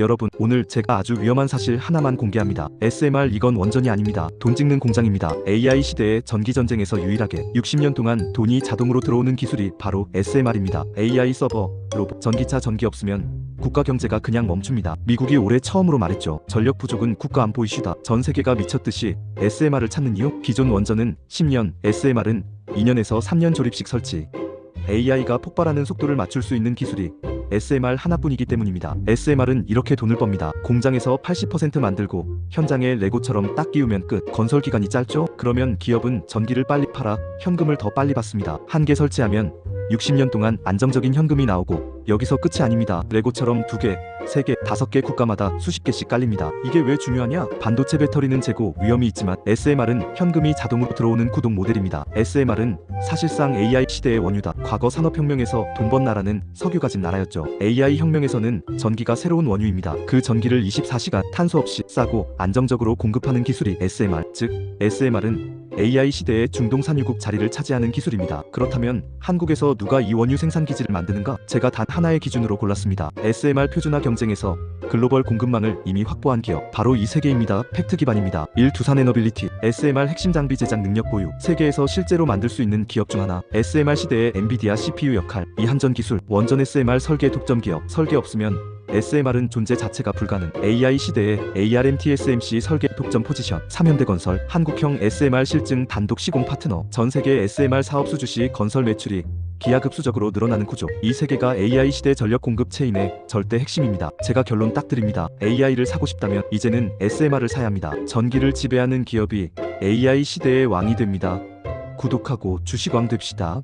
여러분, 오늘 제가 아주 위험한 사실 하나만 공개합니다. SMR 이건 원전이 아닙니다. 돈 찍는 공장입니다. AI 시대의 전기 전쟁에서 유일하게 60년 동안 돈이 자동으로 들어오는 기술이 바로 SMR입니다. AI 서버, 로봇, 전기차 전기 없으면 국가 경제가 그냥 멈춥니다. 미국이 올해 처음으로 말했죠. 전력 부족은 국가 안보 이슈다. 전 세계가 미쳤듯이 SMR을 찾는 이유? 기존 원전은 10년, SMR은 2년에서 3년 조립식 설치. AI가 폭발하는 속도를 맞출 수 있는 기술이 SMR 하나뿐이기 때문입니다. SMR은 이렇게 돈을 멉니다. 공장에서 80% 만들고 현장에 레고처럼 딱 끼우면 끝. 건설 기간이 짧죠? 그러면 기업은 전기를 빨리 팔아 현금을 더 빨리 받습니다. 한 개 설치하면 60년 동안 안정적인 현금이 나오고 여기서 끝이 아닙니다. 레고처럼 두 개, 세 개, 다섯 개 국가마다 수십 개씩 깔립니다. 이게 왜 중요하냐? 반도체 배터리는 재고 위험이 있지만 SMR은 현금이 자동으로 들어오는 구동 모델입니다. SMR은 사실상 AI 시대의 원유다. 과거 산업혁명에서 돈 번 나라는 석유 가진 나라였죠. AI 혁명에서는 전기가 새로운 원유입니다. 그 전기를 24시간 탄소 없이 싸고 안정적으로 공급하는 기술이 SMR, 즉 SMR은 AI 시대의 중동 산유국 자리를 차지하는 기술입니다. 그렇다면 한국에서 누가 이 원유 생산 기지를 만드는가? 제가 단 하나의 기준으로 골랐습니다. SMR 표준화 경쟁에서 글로벌 공급망을 이미 확보한 기업 바로 이세 개입니다. 팩트 기반입니다. 1. 두산에너빌리티 SMR 핵심 장비 제작 능력 보유 세계에서 실제로 만들 수 있는 기업 중 하나 SMR 시대의 엔비디아 CPU 역할 이 한전 기술 원전 SMR 설계 독점 기업 설계 없으면 SMR은 존재 자체가 불가능. AI 시대의 ARM TSMC 설계 독점 포지션. 3현대 건설. 한국형 SMR 실증 단독 시공 파트너. 전 세계 SMR 사업 수주 시 건설 매출이 기하급수적으로 늘어나는 구조. 이 세계가 AI 시대 전력 공급 체인의 절대 핵심입니다. 제가 결론 딱 드립니다. AI를 사고 싶다면 이제는 SMR을 사야 합니다. 전기를 지배하는 기업이 AI 시대의 왕이 됩니다. 구독하고 주식왕 됩시다.